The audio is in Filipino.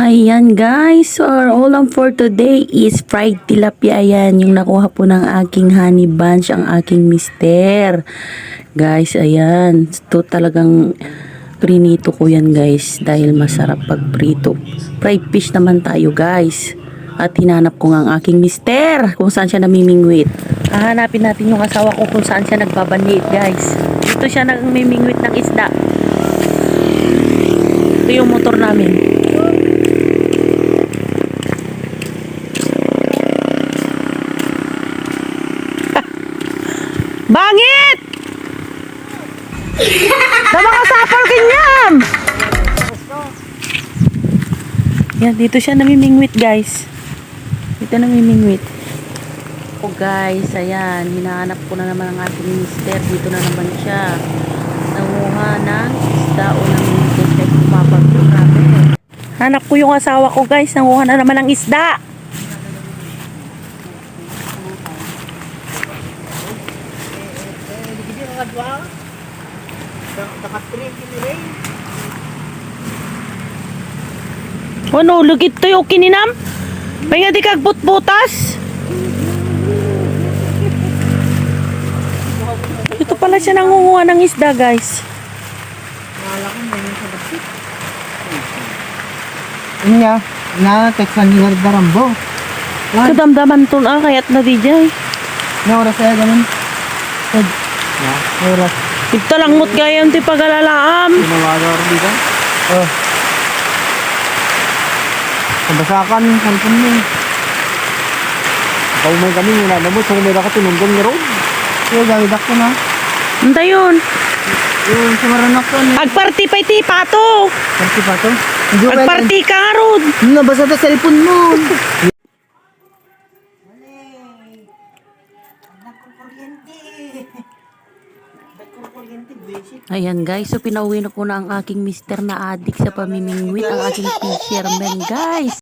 Ayan guys, so our ulam for today is fried tilapia. Ayan, yung nakuha po ng aking honey bunch, ang aking mister. Guys, ayan. Ito talagang prinito ko yan guys dahil masarap pag prito. Fried fish naman tayo guys. At hinanap ko nga ang aking mister kung saan siya namimingwit. Hahanapin natin yung asawa ko kung saan siya nagbabanliit guys. Dito siya nagmimingwit ng isda. Ito yung motor Bangit! Na mga sapal kinyam! Yan, dito siya namimingwit, guys. Dito namimingwit. Oh, guys, ayan. Hinahanap ko na naman ang ating mister. Dito na naman siya. Nanguha ng isda o pumapagod. Grabe. Hanap ko yung asawa ko, guys. Nanguha na naman ng isda. Ano, lugit to yung kininam? May nga di kag butbutas? Ito pala siya nangunguha ng isda, guys. Inya, na teksan ni Darambo. Kadamdaman to na, kaya't na di jay. Na oras saya ganun. Ya, oras. Ito lang mut gayam ti pagalalaam. Tinawaga ko dito. Oh. Kabasakan, cellphone mo. Ikaw may kami, na mo. So, may ka tinunggong ni Rob. Yung gawid ako na. Anta yun. Yung sumaranak ko. Agparti pa iti pato. Parti pa to. Hindi ko Agparti ka nga. Nabasa ta cellphone mo. Ayan guys, so pinauwi na ko na ang aking mister na adik sa pamimingwit, ang aking fisherman guys.